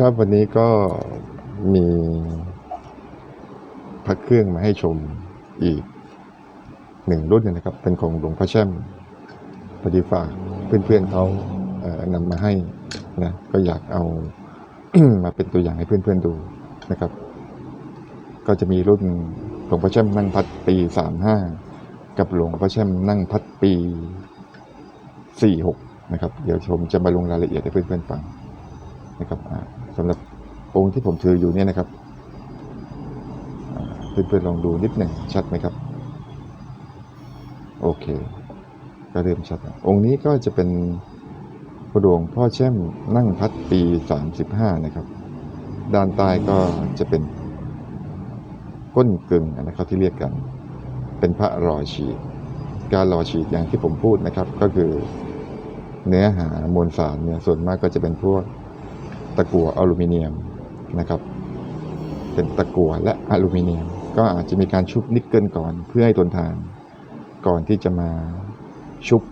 ครับวันนี้ก็มีพระเครื่องมาให้ชมอีกหนึ่งรุ่นนะครับ เป็นของหลวงพ่อแช่มพอดีฝากเพื่อนๆเขาเอ่อนำมาให้นะก็อยากเอา มาเป็นตัวอย่างให้เพื่อนๆดูนะครับ ก็จะมีรุ่นหลวงพ่อแช่มนั่งพัดปีสามห้ากับหลวงพ่อแช่มนั่งพัดปีสี่หกนะครับ เดี๋ยวผมจะมาลงรายละเอียดให้เพื่อนๆฟังนะครับ สำหรับองค์ที่ผมถืออยู่เนี่ยนะครับเพื่อนๆลองดูนิดหนึ่งชัดไหมครับ โอเค ก็เริ่มชัด องค์นี้ก็จะเป็นพระหลวงพ่อแช่มนั่งพัดปี 35 นะครับ ด้านใต้ก็จะเป็นก้นกึ่งนะครับที่เรียกกัน เป็นพระรอฉีดการรอฉีดอย่างที่ผมพูดนะครับ ก็คือเนื้อหามวลสารเนี่ยส่วนมากก็จะเป็นพวก ตะกั่วอลูมิเนียมนะครับ เป็นตะกั่วและอลูมิเนียม ก็อาจจะมีการชุบนิกเกิลก่อนเพื่อให้ทนทาน ก่อนที่จะมาชุบ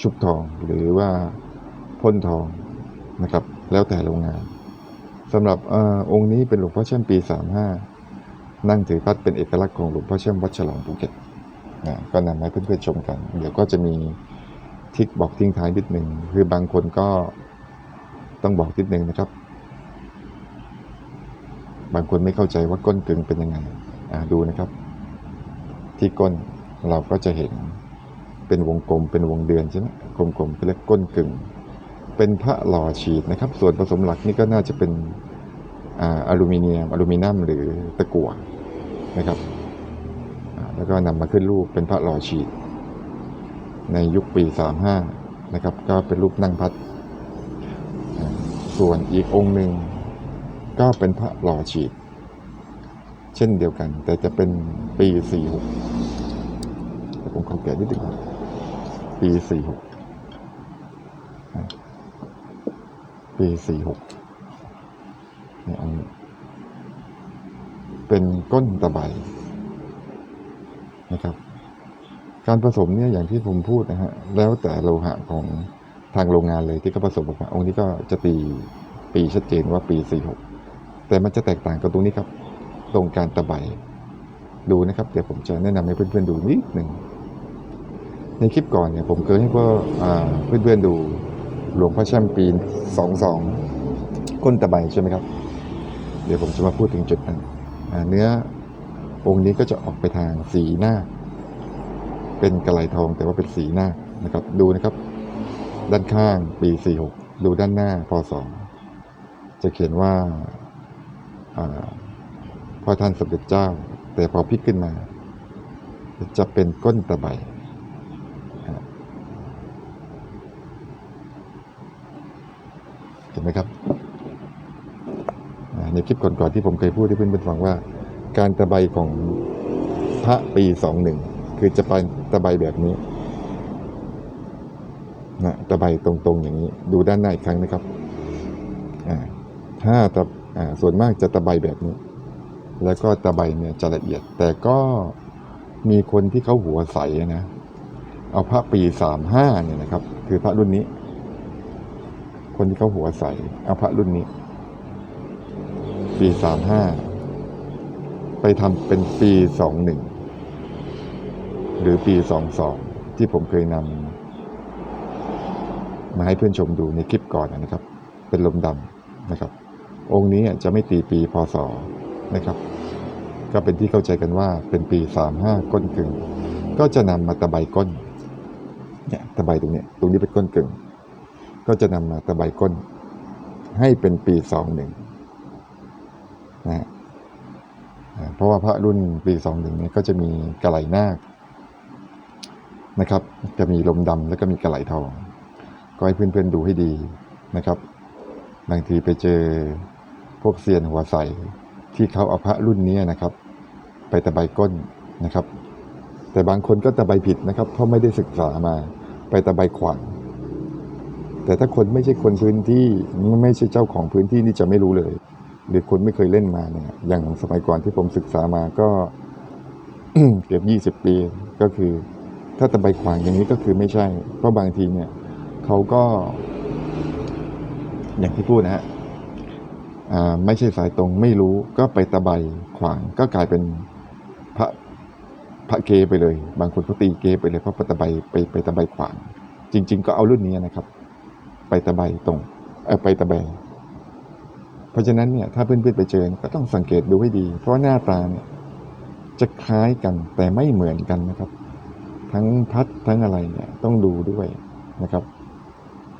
ชุบทองหรือว่าพ่นทองนะครับ แล้วแต่โรงงานสำหรับอองค์นี้เป็นหลวงพ่อแช่มปี 35 นั่งถือพัดเป็นเอกลักษณ์ของหลวงพ่อแช่มวัดฉลองภูเก็ตนะก็นำมาให้เพื่อนๆชมกัน เดี๋ยวก็จะมี ทิกบอกทิ้งท้ายนิดหนึ่งคือบางคนก็ต้องบอกนิดหนึ่งนะครับ บางคนไม่เข้าใจว่าก้นกึ่งเป็นยังไงดูนะครับ ที่ก้นเราก็จะเห็นเป็นวงกลมเป็นวงเดือนใช่ไหมกลมๆก็เรียกก้นกึ่ง เป็นพระหล่อฉีดนะครับ ส่วนผสมหลักนี่ก็น่าจะเป็นออลูมิเนียมอลูมิเนียมหรือตะกั่วนะครับแล้วก็นำมาขึ้นรูปเป็นพระหล่อฉีด ในยุคปี 35 นะครับ ก็เป็นรูปนั่งพัด ส่วนอีกองค์หนึ่งก็เป็นพระหล่อฉีด เช่นเดียวกัน แต่จะเป็นปี 46 ผมขอแกะนิดนึงปี 46 ปี 46เนี่ยอันนี้เป็นก้นตะไบนะครับ การผสมเนี่ยอย่างที่ผมพูดนะฮะแล้วแต่โลหะของทางโรงงานเลยที่เขาผสมออกมาองค์นี้ก็จะตีปีชัดเจนว่าปี 46 แต่มันจะแตกต่างกับตรงนี้ครับ ตรงการตะไบดูนะครับ เดี๋ยวผมจะแนะนำให้เพื่อนๆดูนิดหนึ่ง ในคลิปก่อนเนี่ยผมเคยให้พวกเพื่อนๆดูหลวงพ่อแช่มปีน 22 ก้นตะไบใช่ไหมครับ เดี๋ยวผมจะมาพูดถึงจุดนั้นเนื้อองค์นี้ก็จะออกไปทางสีหน้า เป็นกระไหลทองแต่ว่าเป็นสีหน้านะครับ ดูนะครับ ด้านข้างปี46ดูด้านหน้าพศจะเขียนว่าพ่อท่านสมเด็จเจ้า แต่พอพลิกขึ้นมา จะเป็นก้นตะไบเห็นไหมครับในคลิปก่อนๆที่ผมเคยพูดให้เพื่อนๆฟังว่า การตะไบของพระปี21 คือจะเป็นตะไบแบบนี้นะตะไบตรงๆอย่างนี้ ดูด้านหน้าอีกครั้งนะครับอ่าถ้าตะอ่าส่วนมากจะตะไบแบบนี้ แล้วก็ตะไบเนี่ยจะละเอียด แต่ก็มีคนที่เขาหัวใสนะ เอาพระปี35เนี่ยนะครับ คือพระรุ่นนี้ คนที่เขาหัวใสเอาพระรุ่นนี้ ปี35ไปทำเป็นปี21 หรือปี 22 ที่ผมเคยนำมาให้เพื่อนชมดูในคลิปก่อนนะครับ เป็นลมดำนะครับ องค์นี้จะไม่ตีปีพศนะครับ ก็เป็นที่เข้าใจกันว่าเป็นปี 35 ก้นกึ่งก็จะนำมาตะไบก้นเนี่ยตะไบตรงนี้ตรงนี้เป็นก้นกึ่งก็จะนำมาตะไบก้น ให้เป็นปี 21นะฮะเพราะว่าพระรุ่นปี 21เนี่ยก็จะมีกระไหลนาค นะครับ จะมีลมดำแล้วก็มีกระไหลทอง ก็ให้เพื่อนๆดูให้ดีนะครับ บางทีไปเจอพวกเซียนหัวใสที่เขาเอาพระรุ่นนี้นะครับ ไปตะไบก้นนะครับ แต่บางคนก็ตะไบผิดนะครับ เพราะไม่ได้ศึกษามาไปตะไบขวางแต่ถ้าคนไม่ใช่คนพื้นที่ไม่ใช่เจ้าของพื้นที่นี่จะไม่รู้เลย หรือคนไม่เคยเล่นมาเนี่ย อย่างสมัยก่อนที่ผมศึกษามาก็เกือบยี่สิบปีก็คือ ถ้าตะไบขวางอย่างนี้ก็คือไม่ใช่ เพราะบางทีเนี่ยเขาก็ อย่างที่พูดนะฮะไม่ใช่สายตรงไม่รู้ก็ไปตะไบขวางก็กลายเป็นพระพระเกไปเลย บางคนเขาตีเกไปเลยเพราะไปตะไบไปไปตะไบขวาง จริง ๆ ก็เอารุ่นนี้นะครับ ไปตะไบตรงเออไปตะแบเพราะฉะนั้นเนี่ยถ้าเพื่อนๆไปเจอก็ต้องสังเกตดูให้ดี เพราะว่าหน้าตาเนี่ยจะคล้ายกันแต่ไม่เหมือนกันนะครับ ทั้งพัดทั้งอะไรเนี่ยต้องดูด้วยนะครับ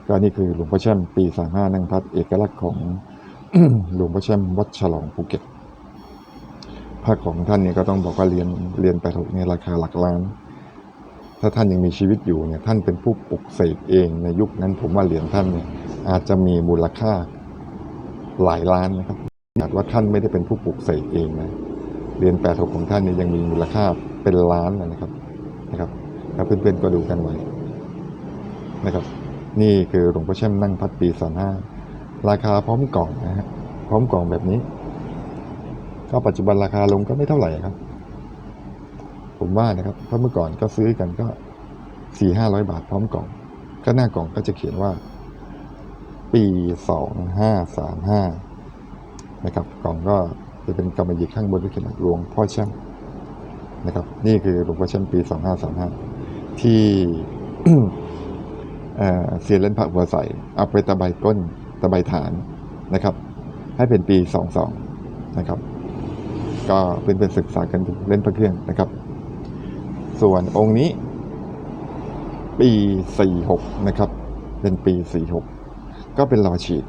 ก็นี่คือหลวงพ่อแช่มปีสามห้านั่งพัดเอกลักษณ์ของหลวงพ่อแช่มวัดฉลองภูเก็ตพระของท่านเนี่ยก็ต้องบอกว่าเรียนเรียนไปถูกเนี่ยราคาหลักล้าน ถ้าท่านยังมีชีวิตอยู่เนี่ยท่านเป็นผู้ปลุกเสกเองในยุคนั้นผมว่าเหรียญท่านเนี่ยอาจจะมีมูลค่าหลายล้านนะครับอาจว่าท่านไม่ได้เป็นผู้ปลุกเสกเองนะเหรียญแปดหกของท่านเนี่ยยังมีมูลค่าเป็นล้านนะครับนะครับ แล้วเพื่อนๆก็ดูกันไว้นะครับ นี่คือหลวงพ่อแช่มนั่งพัดปีสามห้าราคาพร้อมกล่องนะฮะพร้อมกล่องแบบนี้ ก็ปัจจุบันราคาลงก็ไม่เท่าไหร่ครับ ผมว่านะครับเพราะเมื่อก่อนก็ซื้อกันก็สี่ห้าร้อยบาทพร้อมกล่อง ก็หน้ากล่องก็จะเขียนว่า ปีสองห้าสามห้านะครับกล่องก็จะเป็นกำมะหยี่ข้างบนที่เขียนหลวงพ่อแช่มนะครับ นี่คือหลวงพ่อแช่มปีสองห้าสามห้า ที่เเสียนเล่นพระหัวใสเอาไปตะไบก้นตะไบฐานนะครับ ให้เป็นปีสองสองนะครับ ก็เป็นเป็นศึกษากันดูเล่นพระเครื่องนะครับ ส่วนองค์นี้ ปีสี่หกนะครับ เป็นปีสี่หกก็เป็นรอฉีด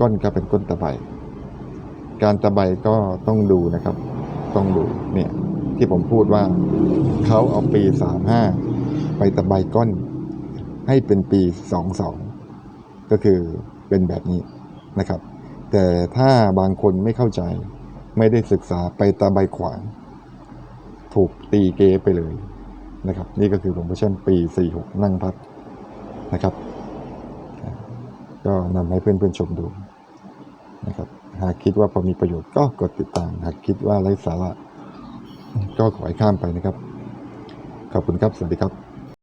ก้นก็เป็นก้นตะไบการตะไบก็ต้องดูนะครับ ต้องดูเนี่ย ที่ผมพูดว่าเขาเอาปีสามห้าไปตะไบก้น ให้เป็นปีสองสองก็คือเป็นแบบนี้นะครับ แต่ถ้าบางคนไม่เข้าใจ ไม่ได้ศึกษาไปตะไบขวาง ถูกตีเกไปเลยนะครับ นี่ก็คือหลวงพ่อแช่มปีสี่หกนั่งพัดนะครับ ก็นำให้เพื่อนๆชมดูนะครับหากคิดว่าพอมีประโยชน์ก็กดติดตาม หากคิดว่าไร้สาระ ก็ขอให้ข้ามไปนะครับ ขอบคุณครับ สวัสดีครับ